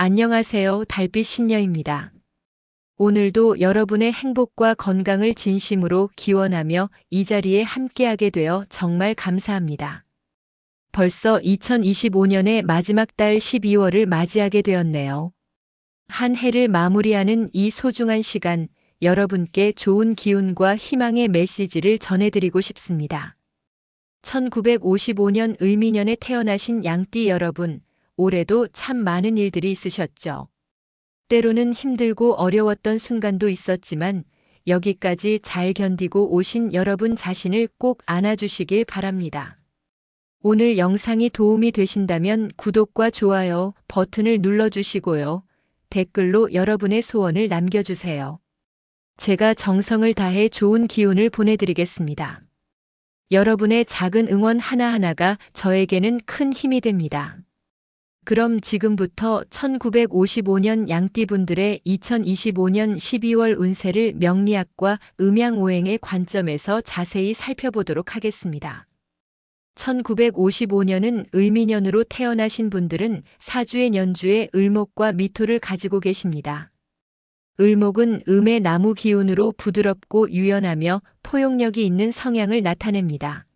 안녕하세요. 달빛 신녀입니다. 오늘도 여러분의 행복과 건강을 진심으로 기원하며 이 자리에 함께하게 되어 정말 감사합니다. 벌써 2025년의 마지막 달 12월을 맞이하게 되었네요. 한 해를 마무리하는 이 소중한 시간, 여러분께 좋은 기운과 희망의 메시지를 전해드리고 싶습니다. 1955년 을미년에 태어나신 양띠 여러분, 올해도 참 많은 일들이 있으셨죠. 때로는 힘들고 어려웠던 순간도 있었지만 여기까지 잘 견디고 오신 여러분 자신을 꼭 안아주시길 바랍니다. 오늘 영상이 도움이 되신다면 구독과 좋아요 버튼을 눌러주시고요. 댓글로 여러분의 소원을 남겨주세요. 제가 정성을 다해 좋은 기운을 보내드리겠습니다. 여러분의 작은 응원 하나하나가 저에게는 큰 힘이 됩니다. 그럼 지금부터 1955년 양띠분들의 2025년 12월 운세를 명리학과 음양오행의 관점에서 자세히 살펴보도록 하겠습니다. 1955년은 을미년으로 태어나신 분들은 사주의 년주에 을목과 미토를 가지고 계십니다. 을목은 음의 나무 기운으로 부드럽고 유연하며 포용력이 있는 성향을 나타냅니다.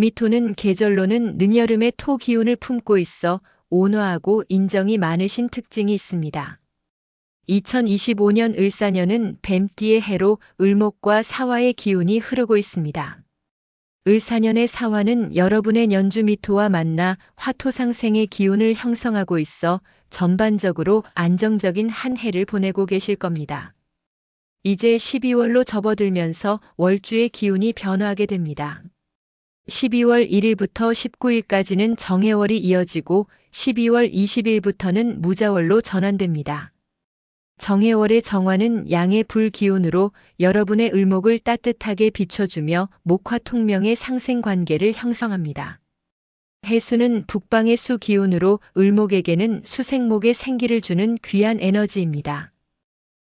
미토는 계절로는 늦여름의 토 기운을 품고 있어 온화하고 인정이 많으신 특징이 있습니다. 2025년 을사년은 뱀띠의 해로 을목과 사화의 기운이 흐르고 있습니다. 을사년의 사화는 여러분의 년주 미토와 만나 화토상생의 기운을 형성하고 있어 전반적으로 안정적인 한 해를 보내고 계실 겁니다. 이제 12월로 접어들면서 월주의 기운이 변화하게 됩니다. 12월 1일부터 19일까지는 정해월이 이어지고 12월 20일부터는 무자월로 전환됩니다. 정해월의 정화는 양의 불 기운으로 여러분의 을목을 따뜻하게 비춰주며 목화 통명의 상생 관계를 형성합니다. 해수는 북방의 수 기운으로 을목에게는 수생목의 생기를 주는 귀한 에너지입니다.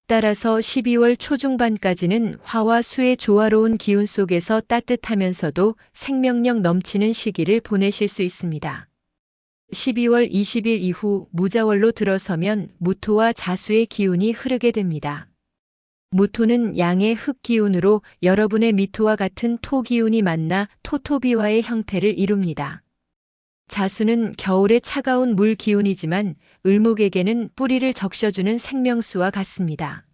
따라서 12월 초중반까지는 화와 수의 조화로운 기운 속에서 따뜻하면서도 생명력 넘치는 시기를 보내실 수 있습니다. 12월 20일 이후 무자월로 들어서면 무토와 자수의 기운이 흐르게 됩니다. 무토는 양의 흙 기운으로 여러분의 미토와 같은 토 기운이 만나 토토비화의 형태를 이룹니다. 자수는 겨울의 차가운 물 기운이지만 을목에게는 뿌리를 적셔주는 생명수와 같습니다.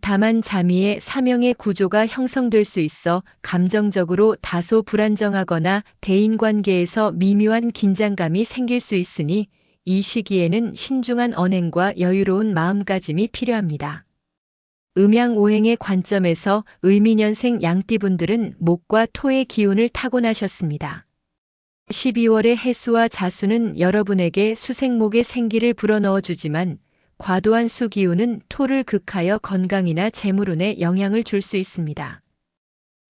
다만 자미의 사명의 구조가 형성될 수 있어 감정적으로 다소 불안정하거나 대인관계에서 미묘한 긴장감이 생길 수 있으니 이 시기에는 신중한 언행과 여유로운 마음가짐이 필요합니다. 음양오행의 관점에서 을미년생 양띠분들은 목과 토의 기운을 타고나셨습니다. 12월의 해수와 자수는 여러분에게 수생목의 생기를 불어넣어 주지만 과도한 수 기운은 토를 극하여 건강이나 재물운에 영향을 줄 수 있습니다.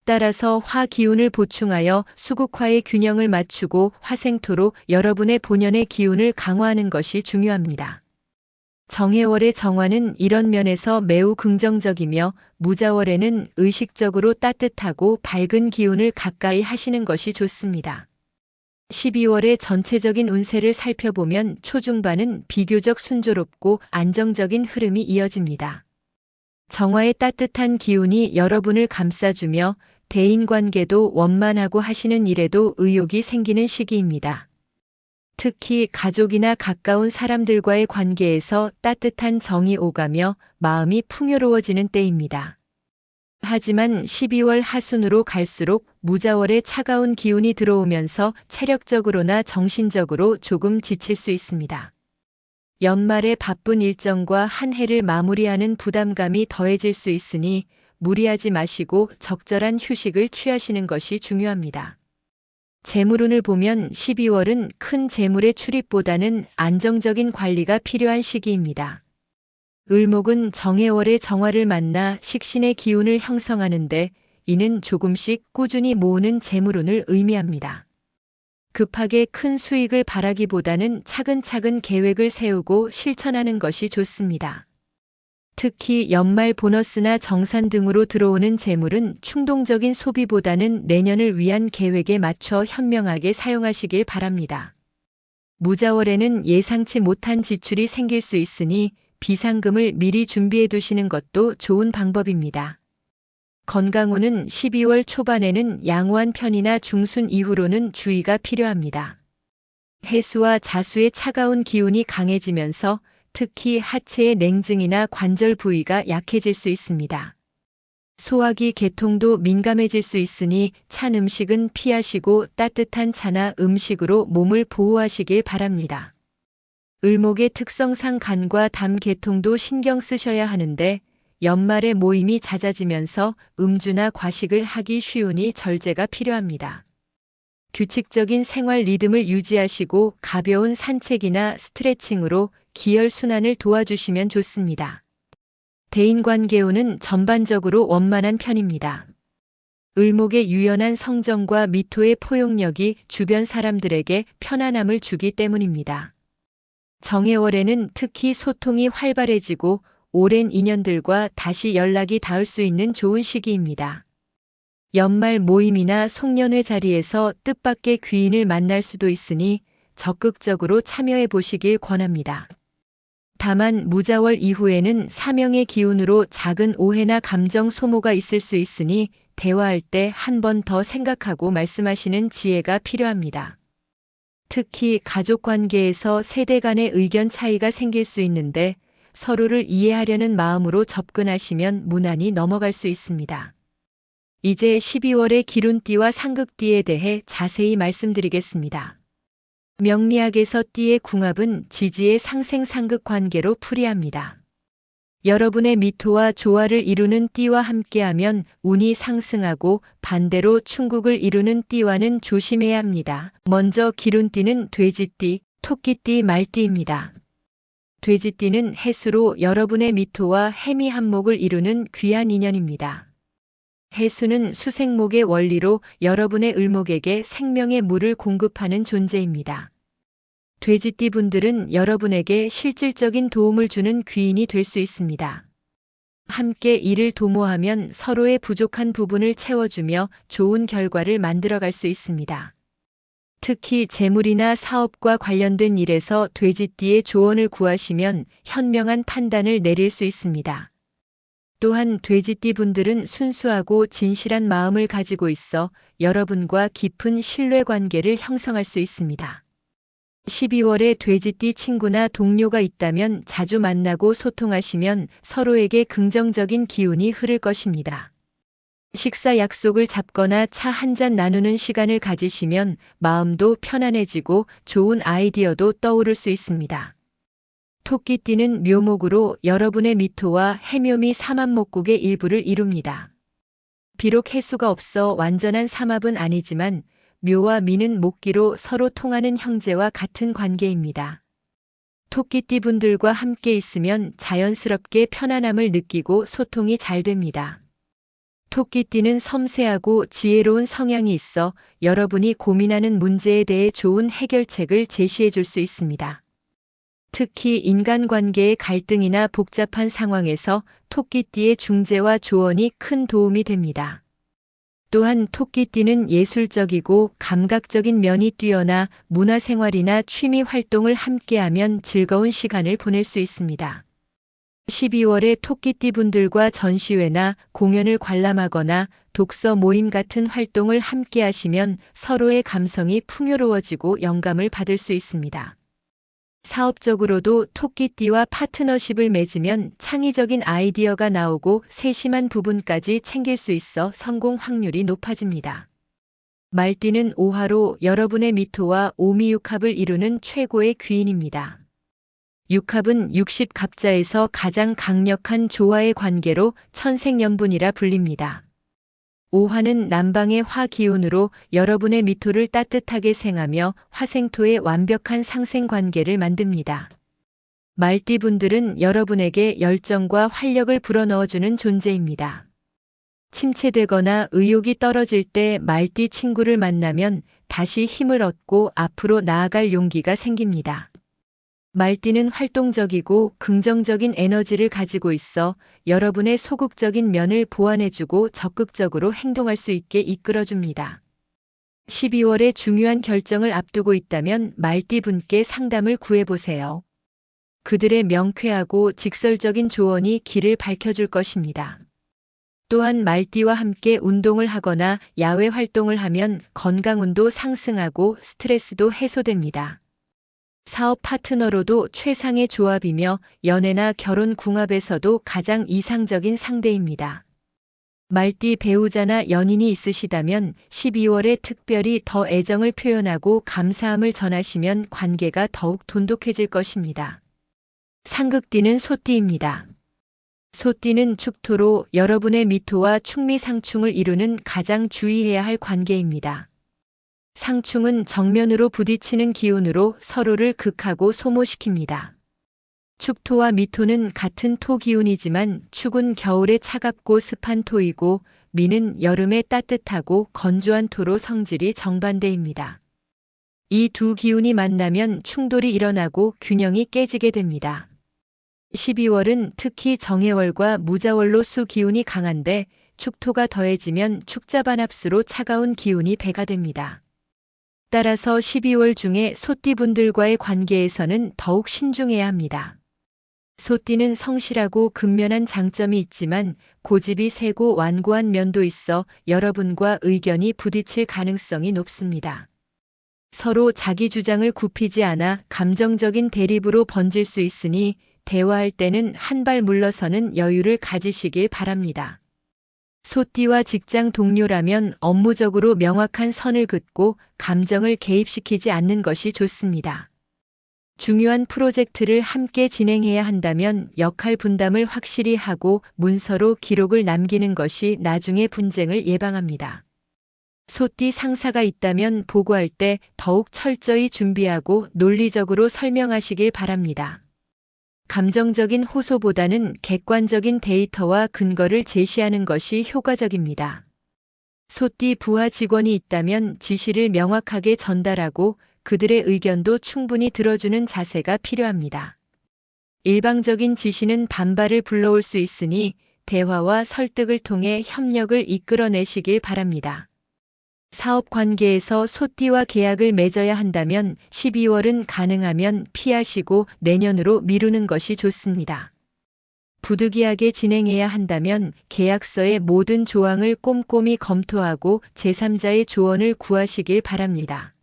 따라서 화 기운을 보충하여 수국화의 균형을 맞추고 화생토로 여러분의 본연의 기운을 강화하는 것이 중요합니다. 정해월의 정화는 이런 면에서 매우 긍정적이며 무자월에는 의식적으로 따뜻하고 밝은 기운을 가까이 하시는 것이 좋습니다. 12월의 전체적인 운세를 살펴보면 초중반은 비교적 순조롭고 안정적인 흐름이 이어집니다. 정화의 따뜻한 기운이 여러분을 감싸주며 대인관계도 원만하고 하시는 일에도 의욕이 생기는 시기입니다. 특히 가족이나 가까운 사람들과의 관계에서 따뜻한 정이 오가며 마음이 풍요로워지는 때입니다. 하지만 12월 하순으로 갈수록 무자월의 차가운 기운이 들어오면서 체력적으로나 정신적으로 조금 지칠 수 있습니다. 연말의 바쁜 일정과 한 해를 마무리하는 부담감이 더해질 수 있으니 무리하지 마시고 적절한 휴식을 취하시는 것이 중요합니다. 재물운을 보면 12월은 큰 재물의 출입보다는 안정적인 관리가 필요한 시기입니다. 을목은 정해월의 정화를 만나 식신의 기운을 형성하는데 이는 조금씩 꾸준히 모으는 재물운을 의미합니다. 급하게 큰 수익을 바라기보다는 차근차근 계획을 세우고 실천하는 것이 좋습니다. 특히 연말 보너스나 정산 등으로 들어오는 재물은 충동적인 소비보다는 내년을 위한 계획에 맞춰 현명하게 사용하시길 바랍니다. 무자월에는 예상치 못한 지출이 생길 수 있으니 비상금을 미리 준비해 두시는 것도 좋은 방법입니다. 건강운은 12월 초반에는 양호한 편이나 중순 이후로는 주의가 필요합니다. 해수와 자수의 차가운 기운이 강해지면서 특히 하체의 냉증이나 관절 부위가 약해질 수 있습니다. 소화기 개통도 민감해질 수 있으니 찬 음식은 피하시고 따뜻한 차나 음식으로 몸을 보호하시길 바랍니다. 을목의 특성상 간과 담 개통도 신경 쓰셔야 하는데 연말에 모임이 잦아지면서 음주나 과식을 하기 쉬우니 절제가 필요합니다. 규칙적인 생활 리듬을 유지하시고 가벼운 산책이나 스트레칭으로 기혈 순환을 도와주시면 좋습니다. 대인관계운은 전반적으로 원만한 편입니다. 을목의 유연한 성정과 미토의 포용력이 주변 사람들에게 편안함을 주기 때문입니다. 정해월에는 특히 소통이 활발해지고 오랜 인연들과 다시 연락이 닿을 수 있는 좋은 시기입니다. 연말 모임이나 송년회 자리에서 뜻밖의 귀인을 만날 수도 있으니 적극적으로 참여해 보시길 권합니다. 다만 무자월 이후에는 사명의 기운으로 작은 오해나 감정 소모가 있을 수 있으니 대화할 때 한 번 더 생각하고 말씀하시는 지혜가 필요합니다. 특히 가족 관계에서 세대 간의 의견 차이가 생길 수 있는데 서로를 이해하려는 마음으로 접근하시면 무난히 넘어갈 수 있습니다. 이제 12월의 기룬띠와 상극띠에 대해 자세히 말씀드리겠습니다. 명리학에서 띠의 궁합은 지지의 상생 상극 관계로 풀이합니다. 여러분의 미토와 조화를 이루는 띠와 함께하면 운이 상승하고 반대로 충국을 이루는 띠와는 조심해야 합니다. 먼저 기룬띠는 돼지띠, 토끼띠, 말띠입니다. 돼지띠는 해수로 여러분의 미토와 해미 한목을 이루는 귀한 인연입니다. 해수는 수생목의 원리로 여러분의 을목에게 생명의 물을 공급하는 존재입니다. 돼지띠 분들은 여러분에게 실질적인 도움을 주는 귀인이 될 수 있습니다. 함께 일을 도모하면 서로의 부족한 부분을 채워주며 좋은 결과를 만들어갈 수 있습니다. 특히 재물이나 사업과 관련된 일에서 돼지띠의 조언을 구하시면 현명한 판단을 내릴 수 있습니다. 또한 돼지띠 분들은 순수하고 진실한 마음을 가지고 있어 여러분과 깊은 신뢰 관계를 형성할 수 있습니다. 12월에 돼지띠 친구나 동료가 있다면 자주 만나고 소통하시면 서로에게 긍정적인 기운이 흐를 것입니다. 식사 약속을 잡거나 차 한 잔 나누는 시간을 가지시면 마음도 편안해지고 좋은 아이디어도 떠오를 수 있습니다. 토끼띠는 묘목으로 여러분의 미토와 해묘미 삼합목국의 일부를 이룹니다. 비록 해수가 없어 완전한 삼합은 아니지만 묘와 미는 목기로 서로 통하는 형제와 같은 관계입니다. 토끼띠 분들과 함께 있으면 자연스럽게 편안함을 느끼고 소통이 잘 됩니다. 토끼띠는 섬세하고 지혜로운 성향이 있어 여러분이 고민하는 문제에 대해 좋은 해결책을 제시해 줄 수 있습니다. 특히 인간관계의 갈등이나 복잡한 상황에서 토끼띠의 중재와 조언이 큰 도움이 됩니다. 또한 토끼띠는 예술적이고 감각적인 면이 뛰어나 문화생활이나 취미 활동을 함께하면 즐거운 시간을 보낼 수 있습니다. 12월에 토끼띠 분들과 전시회나 공연을 관람하거나 독서 모임 같은 활동을 함께 하시면 서로의 감성이 풍요로워지고 영감을 받을 수 있습니다. 사업적으로도 토끼띠와 파트너십을 맺으면 창의적인 아이디어가 나오고 세심한 부분까지 챙길 수 있어 성공 확률이 높아집니다. 말띠는 오화로 여러분의 미토와 오미육합을 이루는 최고의 귀인입니다. 육합은 60갑자에서 가장 강력한 조화의 관계로 천생연분이라 불립니다. 오화는 남방의 화 기운으로 여러분의 미토를 따뜻하게 생하며 화생토의 완벽한 상생 관계를 만듭니다. 말띠분들은 여러분에게 열정과 활력을 불어넣어주는 존재입니다. 침체되거나 의욕이 떨어질 때 말띠 친구를 만나면 다시 힘을 얻고 앞으로 나아갈 용기가 생깁니다. 말띠는 활동적이고 긍정적인 에너지를 가지고 있어 여러분의 소극적인 면을 보완해주고 적극적으로 행동할 수 있게 이끌어줍니다. 12월에 중요한 결정을 앞두고 있다면 말띠 분께 상담을 구해보세요. 그들의 명쾌하고 직설적인 조언이 길을 밝혀줄 것입니다. 또한 말띠와 함께 운동을 하거나 야외 활동을 하면 건강운도 상승하고 스트레스도 해소됩니다. 사업 파트너로도 최상의 조합이며 연애나 결혼 궁합에서도 가장 이상적인 상대입니다. 말띠 배우자나 연인이 있으시다면 12월에 특별히 더 애정을 표현하고 감사함을 전하시면 관계가 더욱 돈독해질 것입니다. 상극띠는 소띠입니다. 소띠는 축토로 여러분의 미토와 충미상충을 이루는 가장 주의해야 할 관계입니다. 상충은 정면으로 부딪히는 기운으로 서로를 극하고 소모시킵니다. 축토와 미토는 같은 토 기운이지만 축은 겨울에 차갑고 습한 토이고 미는 여름에 따뜻하고 건조한 토로 성질이 정반대입니다. 이 두 기운이 만나면 충돌이 일어나고 균형이 깨지게 됩니다. 12월은 특히 정해월과 무자월로 수 기운이 강한데 축토가 더해지면 축자반합수로 차가운 기운이 배가 됩니다. 따라서 12월 중에 소띠분들과의 관계에서는 더욱 신중해야 합니다. 소띠는 성실하고 근면한 장점이 있지만 고집이 세고 완고한 면도 있어 여러분과 의견이 부딪힐 가능성이 높습니다. 서로 자기 주장을 굽히지 않아 감정적인 대립으로 번질 수 있으니 대화할 때는 한 발 물러서는 여유를 가지시길 바랍니다. 소띠와 직장 동료라면 업무적으로 명확한 선을 긋고 감정을 개입시키지 않는 것이 좋습니다. 중요한 프로젝트를 함께 진행해야 한다면 역할 분담을 확실히 하고 문서로 기록을 남기는 것이 나중에 분쟁을 예방합니다. 소띠 상사가 있다면 보고할 때 더욱 철저히 준비하고 논리적으로 설명하시길 바랍니다. 감정적인 호소보다는 객관적인 데이터와 근거를 제시하는 것이 효과적입니다. 소띠 부하 직원이 있다면 지시를 명확하게 전달하고 그들의 의견도 충분히 들어주는 자세가 필요합니다. 일방적인 지시는 반발을 불러올 수 있으니 대화와 설득을 통해 협력을 이끌어내시길 바랍니다. 사업 관계에서 소띠와 계약을 맺어야 한다면 12월은 가능하면 피하시고 내년으로 미루는 것이 좋습니다. 부득이하게 진행해야 한다면 계약서의 모든 조항을 꼼꼼히 검토하고 제3자의 조언을 구하시길 바랍니다.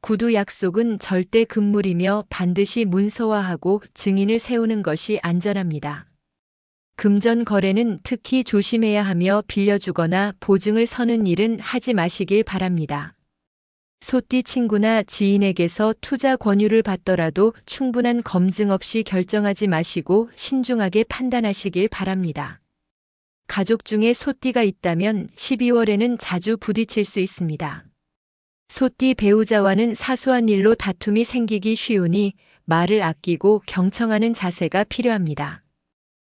구두 약속은 절대 금물이며 반드시 문서화하고 증인을 세우는 것이 안전합니다. 금전 거래는 특히 조심해야 하며 빌려주거나 보증을 서는 일은 하지 마시길 바랍니다. 소띠 친구나 지인에게서 투자 권유를 받더라도 충분한 검증 없이 결정하지 마시고 신중하게 판단하시길 바랍니다. 가족 중에 소띠가 있다면 12월에는 자주 부딪힐 수 있습니다. 소띠 배우자와는 사소한 일로 다툼이 생기기 쉬우니 말을 아끼고 경청하는 자세가 필요합니다.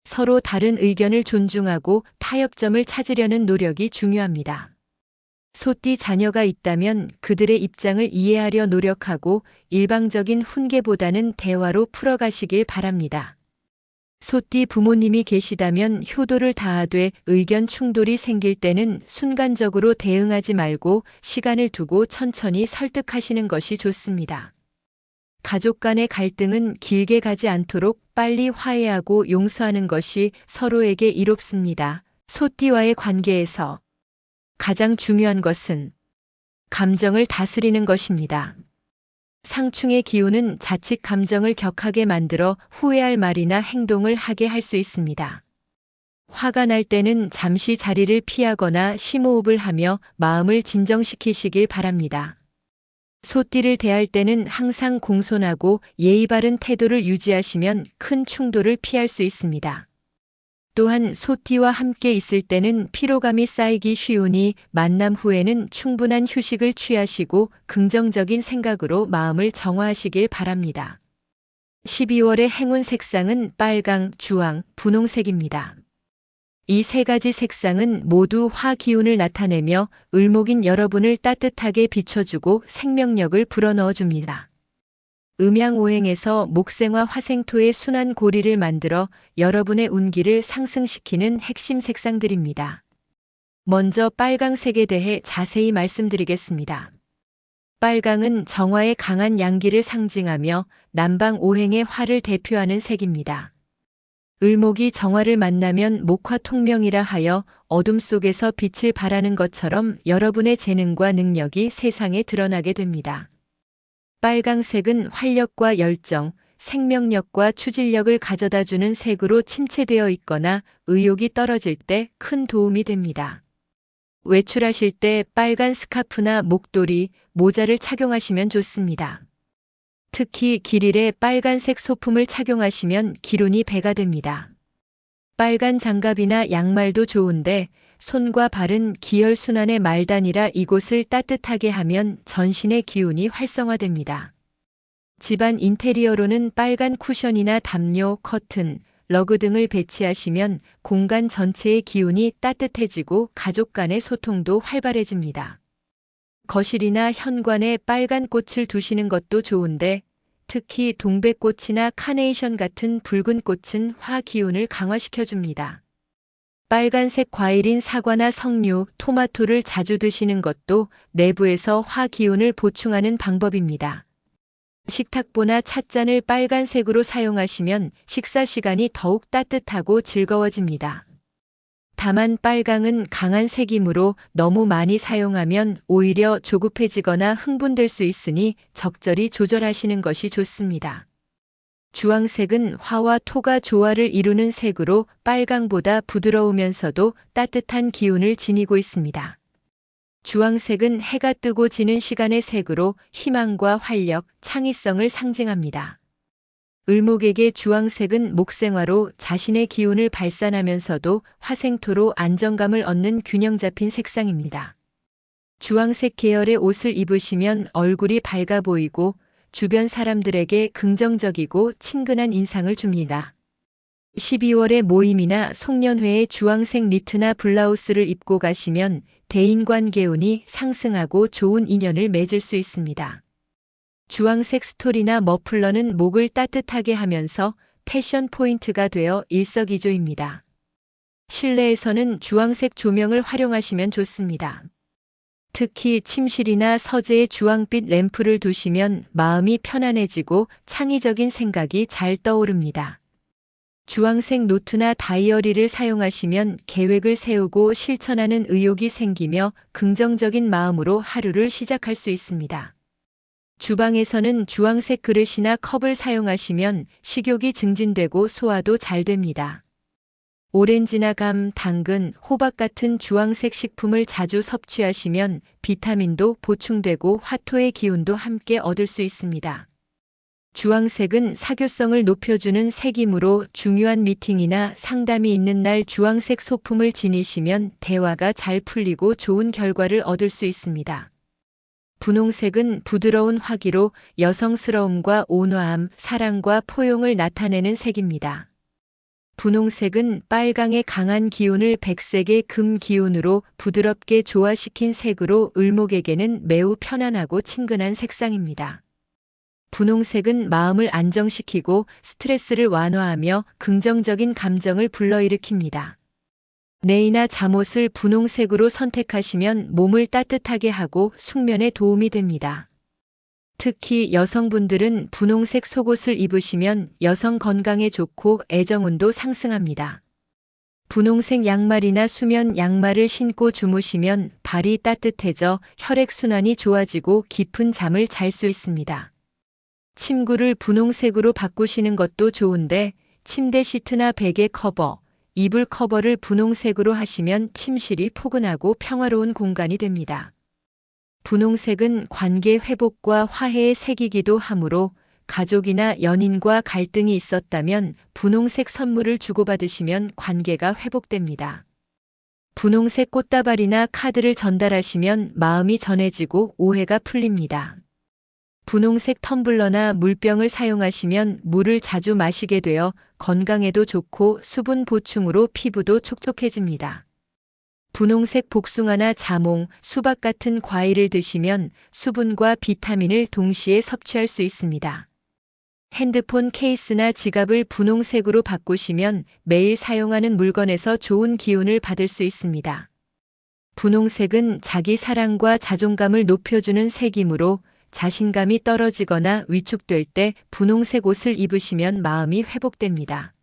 서로 다른 의견을 존중하고 타협점을 찾으려는 노력이 중요합니다. 소띠 자녀가 있다면 그들의 입장을 이해하려 노력하고 일방적인 훈계보다는 대화로 풀어가시길 바랍니다. 소띠 부모님이 계시다면 효도를 다하되 의견 충돌이 생길 때는 순간적으로 대응하지 말고 시간을 두고 천천히 설득하시는 것이 좋습니다. 가족 간의 갈등은 길게 가지 않도록 빨리 화해하고 용서하는 것이 서로에게 이롭습니다. 소띠와의 관계에서 가장 중요한 것은 감정을 다스리는 것입니다. 상충의 기운은 자칫 감정을 격하게 만들어 후회할 말이나 행동을 하게 할 수 있습니다. 화가 날 때는 잠시 자리를 피하거나 심호흡을 하며 마음을 진정시키시길 바랍니다. 소띠를 대할 때는 항상 공손하고 예의 바른 태도를 유지하시면 큰 충돌을 피할 수 있습니다. 또한 소띠와 함께 있을 때는 피로감이 쌓이기 쉬우니 만남 후에는 충분한 휴식을 취하시고 긍정적인 생각으로 마음을 정화하시길 바랍니다. 12월의 행운 색상은 빨강, 주황, 분홍색입니다. 이 세 가지 색상은 모두 화 기운을 나타내며 을목인 여러분을 따뜻하게 비춰주고 생명력을 불어넣어 줍니다. 음양오행에서 목생화 화생토의 순환 고리를 만들어 여러분의 운기를 상승시키는 핵심 색상들입니다. 먼저 빨강색에 대해 자세히 말씀드리겠습니다. 빨강은 정화의 강한 양기를 상징하며 남방 오행의 화를 대표하는 색입니다. 을목이 정화를 만나면 목화 통명이라 하여 어둠 속에서 빛을 발하는 것처럼 여러분의 재능과 능력이 세상에 드러나게 됩니다. 빨강색은 활력과 열정, 생명력과 추진력을 가져다 주는 색으로 침체되어 있거나 의욕이 떨어질 때 큰 도움이 됩니다. 외출하실 때 빨간 스카프나 목도리, 모자를 착용하시면 좋습니다. 특히 길일에 빨간색 소품을 착용하시면 기운이 배가 됩니다. 빨간 장갑이나 양말도 좋은데 손과 발은 기혈순환의 말단이라 이곳을 따뜻하게 하면 전신의 기운이 활성화됩니다. 집안 인테리어로는 빨간 쿠션이나 담요, 커튼, 러그 등을 배치하시면 공간 전체의 기운이 따뜻해지고 가족 간의 소통도 활발해집니다. 거실이나 현관에 빨간 꽃을 두시는 것도 좋은데 특히 동백꽃이나 카네이션 같은 붉은 꽃은 화 기운을 강화시켜줍니다. 빨간색 과일인 사과나 석류, 토마토를 자주 드시는 것도 내부에서 화 기운을 보충하는 방법입니다. 식탁보나 찻잔을 빨간색으로 사용하시면 식사 시간이 더욱 따뜻하고 즐거워집니다. 다만 빨강은 강한 색이므로 너무 많이 사용하면 오히려 조급해지거나 흥분될 수 있으니 적절히 조절하시는 것이 좋습니다. 주황색은 화와 토가 조화를 이루는 색으로 빨강보다 부드러우면서도 따뜻한 기운을 지니고 있습니다. 주황색은 해가 뜨고 지는 시간의 색으로 희망과 활력, 창의성을 상징합니다. 을목에게 주황색은 목생화로 자신의 기운을 발산하면서도 화생토로 안정감을 얻는 균형 잡힌 색상입니다. 주황색 계열의 옷을 입으시면 얼굴이 밝아 보이고 주변 사람들에게 긍정적이고 친근한 인상을 줍니다. 12월의 모임이나 송년회에 주황색 니트나 블라우스를 입고 가시면 대인관계운이 상승하고 좋은 인연을 맺을 수 있습니다. 주황색 스토리나 머플러는 목을 따뜻하게 하면서 패션 포인트가 되어 일석이조입니다. 실내에서는 주황색 조명을 활용하시면 좋습니다. 특히 침실이나 서재에 주황빛 램프를 두시면 마음이 편안해지고 창의적인 생각이 잘 떠오릅니다. 주황색 노트나 다이어리를 사용하시면 계획을 세우고 실천하는 의욕이 생기며 긍정적인 마음으로 하루를 시작할 수 있습니다. 주방에서는 주황색 그릇이나 컵을 사용하시면 식욕이 증진되고 소화도 잘 됩니다. 오렌지나 감, 당근, 호박 같은 주황색 식품을 자주 섭취하시면 비타민도 보충되고 화토의 기운도 함께 얻을 수 있습니다. 주황색은 사교성을 높여주는 색이므로 중요한 미팅이나 상담이 있는 날 주황색 소품을 지니시면 대화가 잘 풀리고 좋은 결과를 얻을 수 있습니다. 분홍색은 부드러운 화기로 여성스러움과 온화함, 사랑과 포용을 나타내는 색입니다. 분홍색은 빨강의 강한 기운을 백색의 금 기운으로 부드럽게 조화시킨 색으로 을목에게는 매우 편안하고 친근한 색상입니다. 분홍색은 마음을 안정시키고 스트레스를 완화하며 긍정적인 감정을 불러일으킵니다. 내이나 잠옷을 분홍색으로 선택하시면 몸을 따뜻하게 하고 숙면에 도움이 됩니다. 특히 여성분들은 분홍색 속옷을 입으시면 여성 건강에 좋고 애정운도 상승합니다. 분홍색 양말이나 수면 양말을 신고 주무시면 발이 따뜻해져 혈액순환이 좋아지고 깊은 잠을 잘 수 있습니다. 침구를 분홍색으로 바꾸시는 것도 좋은데 침대 시트나 베개 커버, 이불 커버를 분홍색으로 하시면 침실이 포근하고 평화로운 공간이 됩니다. 분홍색은 관계 회복과 화해의 색이기도 하므로 가족이나 연인과 갈등이 있었다면 분홍색 선물을 주고받으시면 관계가 회복됩니다. 분홍색 꽃다발이나 카드를 전달하시면 마음이 전해지고 오해가 풀립니다. 분홍색 텀블러나 물병을 사용하시면 물을 자주 마시게 되어 건강에도 좋고 수분 보충으로 피부도 촉촉해집니다. 분홍색 복숭아나 자몽, 수박 같은 과일을 드시면 수분과 비타민을 동시에 섭취할 수 있습니다. 핸드폰 케이스나 지갑을 분홍색으로 바꾸시면 매일 사용하는 물건에서 좋은 기운을 받을 수 있습니다. 분홍색은 자기 사랑과 자존감을 높여주는 색이므로 자신감이 떨어지거나 위축될 때 분홍색 옷을 입으시면 마음이 회복됩니다.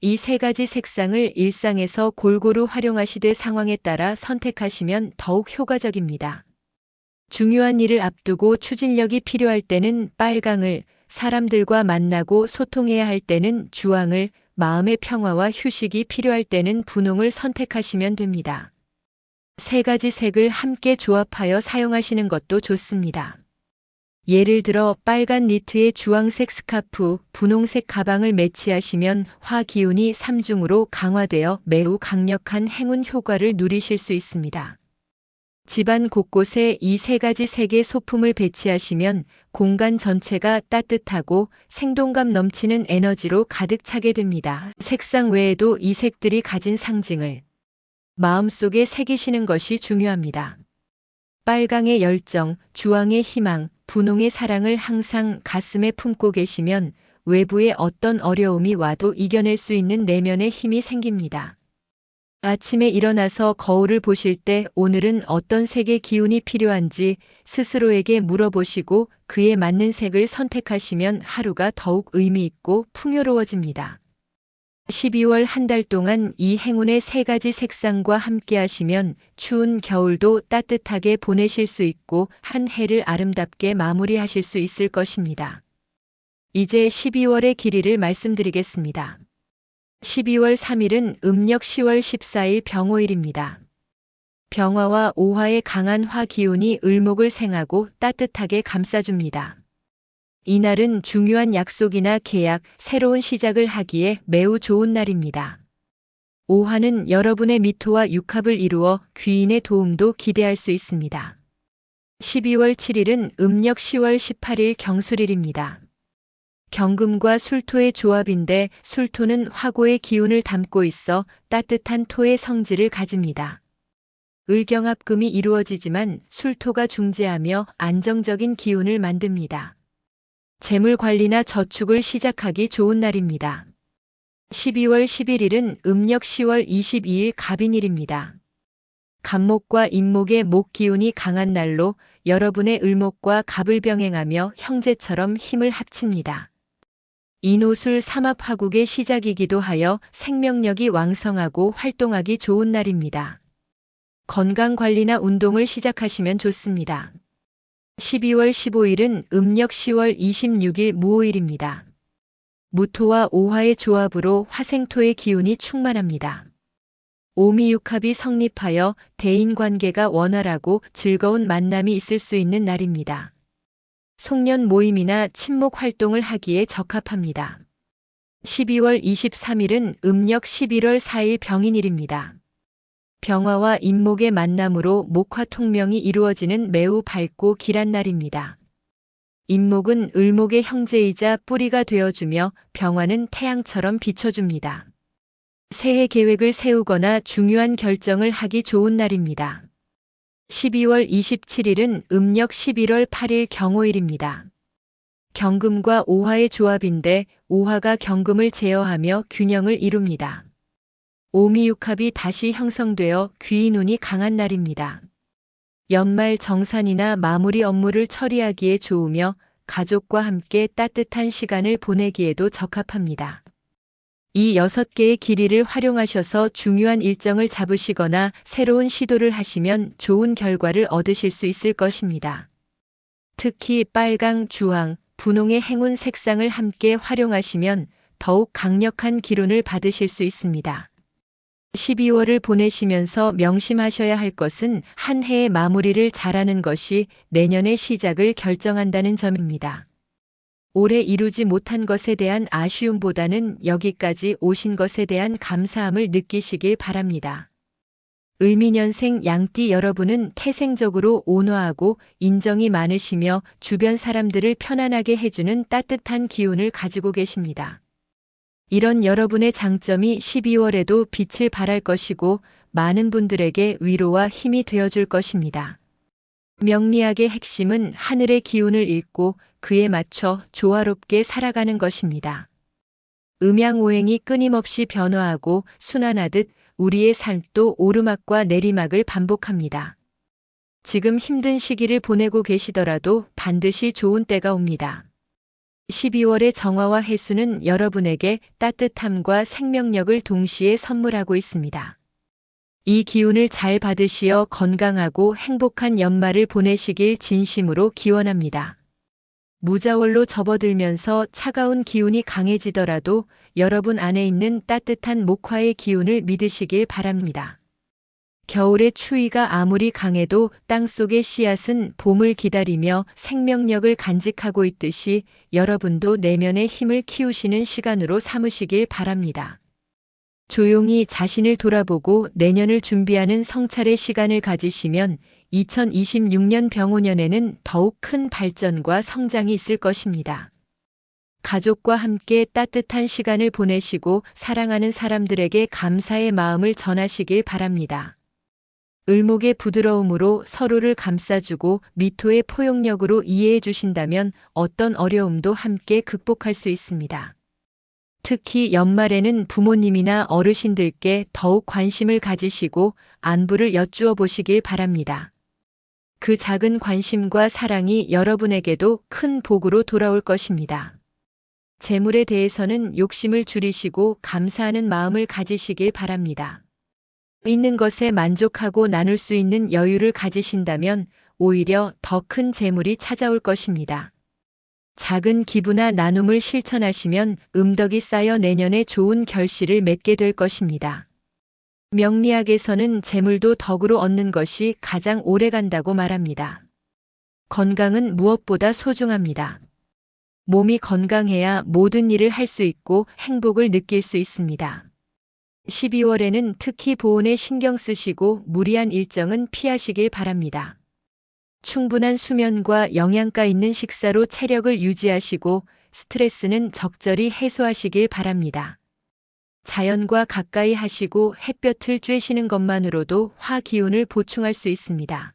이 세 가지 색상을 일상에서 골고루 활용하시되 상황에 따라 선택하시면 더욱 효과적입니다. 중요한 일을 앞두고 추진력이 필요할 때는 빨강을, 사람들과 만나고 소통해야 할 때는 주황을, 마음의 평화와 휴식이 필요할 때는 분홍을 선택하시면 됩니다. 세 가지 색을 함께 조합하여 사용하시는 것도 좋습니다. 예를 들어 빨간 니트에 주황색 스카프, 분홍색 가방을 매치하시면 화 기운이 삼중으로 강화되어 매우 강력한 행운 효과를 누리실 수 있습니다. 집안 곳곳에 이 세 가지 색의 소품을 배치하시면 공간 전체가 따뜻하고 생동감 넘치는 에너지로 가득 차게 됩니다. 색상 외에도 이 색들이 가진 상징을 마음속에 새기시는 것이 중요합니다. 빨강의 열정, 주황의 희망, 분홍의 사랑을 항상 가슴에 품고 계시면 외부에 어떤 어려움이 와도 이겨낼 수 있는 내면의 힘이 생깁니다. 아침에 일어나서 거울을 보실 때 오늘은 어떤 색의 기운이 필요한지 스스로에게 물어보시고 그에 맞는 색을 선택하시면 하루가 더욱 의미 있고 풍요로워집니다. 12월 한 달 동안 이 행운의 세 가지 색상과 함께 하시면 추운 겨울도 따뜻하게 보내실 수 있고 한 해를 아름답게 마무리하실 수 있을 것입니다. 이제 12월의 길이를 말씀드리겠습니다. 12월 3일은 음력 10월 14일 병호일입니다. 병화와 오화의 강한 화 기운이 을목을 생하고 따뜻하게 감싸줍니다. 이날은 중요한 약속이나 계약, 새로운 시작을 하기에 매우 좋은 날입니다. 오화는 여러분의 미토와 육합을 이루어 귀인의 도움도 기대할 수 있습니다. 12월 7일은 음력 10월 18일 경술일입니다. 경금과 술토의 조합인데 술토는 화고의 기운을 담고 있어 따뜻한 토의 성질을 가집니다. 을경합금이 이루어지지만 술토가 중재하며 안정적인 기운을 만듭니다. 재물 관리나 저축을 시작하기 좋은 날입니다. 12월 11일은 음력 10월 22일 갑인일입니다. 갑목과 임목의 목 기운이 강한 날로 여러분의 을목과 갑을 병행하며 형제처럼 힘을 합칩니다. 인호술 삼합화국의 시작이기도 하여 생명력이 왕성하고 활동하기 좋은 날입니다. 건강 관리나 운동을 시작하시면 좋습니다. 12월 15일은 음력 10월 26일 무오일입니다. 무토와 오화의 조합으로 화생토의 기운이 충만합니다. 오미육합이 성립하여 대인 관계가 원활하고 즐거운 만남이 있을 수 있는 날입니다. 송년 모임이나 친목 활동을 하기에 적합합니다. 12월 23일은 음력 11월 4일 병인일입니다. 병화와 임목의 만남으로 목화 통명이 이루어지는 매우 밝고 길한 날입니다. 임목은 을목의 형제이자 뿌리가 되어주며 병화는 태양처럼 비춰줍니다. 새해 계획을 세우거나 중요한 결정을 하기 좋은 날입니다. 12월 27일은 음력 11월 8일 경호일입니다. 경금과 오화의 조합인데 오화가 경금을 제어하며 균형을 이룹니다. 오미육합이 다시 형성되어 귀인운이 강한 날입니다. 연말 정산이나 마무리 업무를 처리하기에 좋으며 가족과 함께 따뜻한 시간을 보내기에도 적합합니다. 이 여섯 개의 길이를 활용하셔서 중요한 일정을 잡으시거나 새로운 시도를 하시면 좋은 결과를 얻으실 수 있을 것입니다. 특히 빨강, 주황, 분홍의 행운 색상을 함께 활용하시면 더욱 강력한 기운을 받으실 수 있습니다. 12월을 보내시면서 명심하셔야 할 것은 한 해의 마무리를 잘하는 것이 내년의 시작을 결정한다는 점입니다. 올해 이루지 못한 것에 대한 아쉬움보다는 여기까지 오신 것에 대한 감사함을 느끼시길 바랍니다. 을미년생 양띠 여러분은 태생적으로 온화하고 인정이 많으시며 주변 사람들을 편안하게 해주는 따뜻한 기운을 가지고 계십니다. 이런 여러분의 장점이 12월에도 빛을 발할 것이고 많은 분들에게 위로와 힘이 되어줄 것입니다. 명리학의 핵심은 하늘의 기운을 읽고 그에 맞춰 조화롭게 살아가는 것입니다. 음양오행이 끊임없이 변화하고 순환하듯 우리의 삶도 오르막과 내리막을 반복합니다. 지금 힘든 시기를 보내고 계시더라도 반드시 좋은 때가 옵니다. 12월의 정화와 해수는 여러분에게 따뜻함과 생명력을 동시에 선물하고 있습니다. 이 기운을 잘 받으시어 건강하고 행복한 연말을 보내시길 진심으로 기원합니다. 무자월로 접어들면서 차가운 기운이 강해지더라도 여러분 안에 있는 따뜻한 목화의 기운을 믿으시길 바랍니다. 겨울의 추위가 아무리 강해도 땅 속의 씨앗은 봄을 기다리며 생명력을 간직하고 있듯이 여러분도 내면의 힘을 키우시는 시간으로 삼으시길 바랍니다. 조용히 자신을 돌아보고 내년을 준비하는 성찰의 시간을 가지시면 2026년 병오년에는 더욱 큰 발전과 성장이 있을 것입니다. 가족과 함께 따뜻한 시간을 보내시고 사랑하는 사람들에게 감사의 마음을 전하시길 바랍니다. 을목의 부드러움으로 서로를 감싸주고 미토의 포용력으로 이해해 주신다면 어떤 어려움도 함께 극복할 수 있습니다. 특히 연말에는 부모님이나 어르신들께 더욱 관심을 가지시고 안부를 여쭈어 보시길 바랍니다. 그 작은 관심과 사랑이 여러분에게도 큰 복으로 돌아올 것입니다. 재물에 대해서는 욕심을 줄이시고 감사하는 마음을 가지시길 바랍니다. 있는 것에 만족하고 나눌 수 있는 여유를 가지신다면 오히려 더 큰 재물이 찾아올 것입니다. 작은 기부나 나눔을 실천하시면 음덕이 쌓여 내년에 좋은 결실을 맺게 될 것입니다. 명리학에서는 재물도 덕으로 얻는 것이 가장 오래 간다고 말합니다. 건강은 무엇보다 소중합니다. 몸이 건강해야 모든 일을 할 수 있고 행복을 느낄 수 있습니다. 12월에는 특히 보온에 신경 쓰시고 무리한 일정은 피하시길 바랍니다. 충분한 수면과 영양가 있는 식사로 체력을 유지하시고 스트레스는 적절히 해소하시길 바랍니다. 자연과 가까이 하시고 햇볕을 쬐시는 것만으로도 화 기운을 보충할 수 있습니다.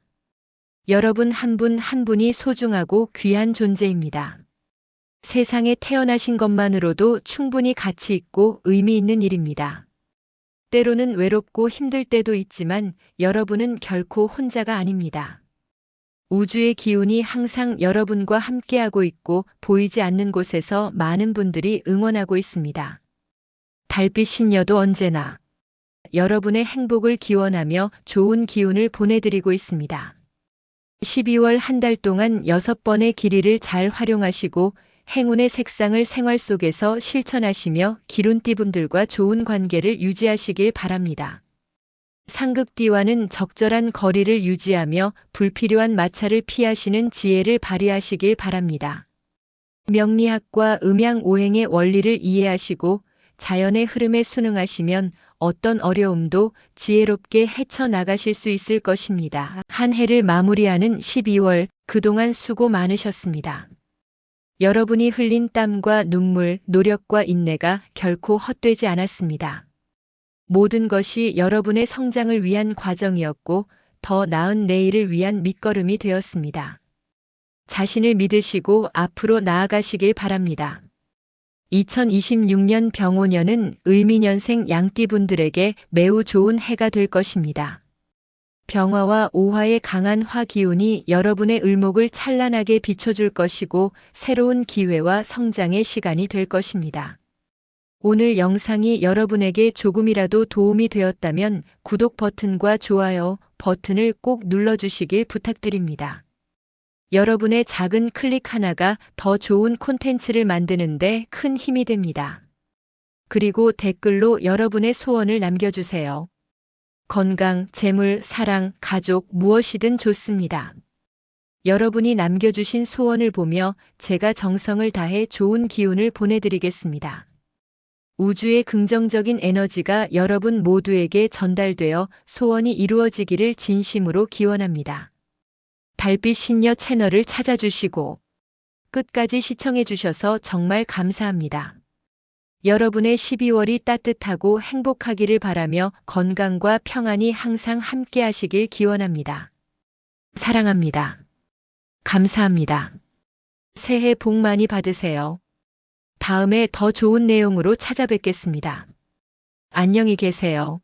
여러분 한 분한 분이 소중하고 귀한 존재입니다. 세상에 태어나신 것만으로도 충분히 가치 있고 의미 있는 일입니다. 때로는 외롭고 힘들 때도 있지만 여러분은 결코 혼자가 아닙니다. 우주의 기운이 항상 여러분과 함께하고 있고 보이지 않는 곳에서 많은 분들이 응원하고 있습니다. 달빛 신녀도 언제나 여러분의 행복을 기원하며 좋은 기운을 보내드리고 있습니다. 12월 한 달 동안 6번의 길이를 잘 활용하시고 행운의 색상을 생활 속에서 실천하시며 기룬띠분들과 좋은 관계를 유지하시길 바랍니다. 상극띠와는 적절한 거리를 유지하며 불필요한 마찰을 피하시는 지혜를 발휘하시길 바랍니다. 명리학과 음양 오행의 원리를 이해하시고 자연의 흐름에 순응하시면 어떤 어려움도 지혜롭게 헤쳐나가실 수 있을 것입니다. 한 해를 마무리하는 12월 그동안 수고 많으셨습니다. 여러분이 흘린 땀과 눈물, 노력과 인내가 결코 헛되지 않았습니다. 모든 것이 여러분의 성장을 위한 과정이었고 더 나은 내일을 위한 밑거름이 되었습니다. 자신을 믿으시고 앞으로 나아가시길 바랍니다. 2026년 병오년은 을미년생 양띠분들에게 매우 좋은 해가 될 것입니다. 병화와 오화의 강한 화 기운이 여러분의 을목을 찬란하게 비춰줄 것이고 새로운 기회와 성장의 시간이 될 것입니다. 오늘 영상이 여러분에게 조금이라도 도움이 되었다면 구독 버튼과 좋아요 버튼을 꼭 눌러주시길 부탁드립니다. 여러분의 작은 클릭 하나가 더 좋은 콘텐츠를 만드는데 큰 힘이 됩니다. 그리고 댓글로 여러분의 소원을 남겨주세요. 건강, 재물, 사랑, 가족, 무엇이든 좋습니다. 여러분이 남겨주신 소원을 보며 제가 정성을 다해 좋은 기운을 보내드리겠습니다. 우주의 긍정적인 에너지가 여러분 모두에게 전달되어 소원이 이루어지기를 진심으로 기원합니다. 달빛 신녀 채널을 찾아주시고 끝까지 시청해주셔서 정말 감사합니다. 여러분의 12월이 따뜻하고 행복하기를 바라며 건강과 평안이 항상 함께 하시길 기원합니다. 사랑합니다. 감사합니다. 새해 복 많이 받으세요. 다음에 더 좋은 내용으로 찾아뵙겠습니다. 안녕히 계세요.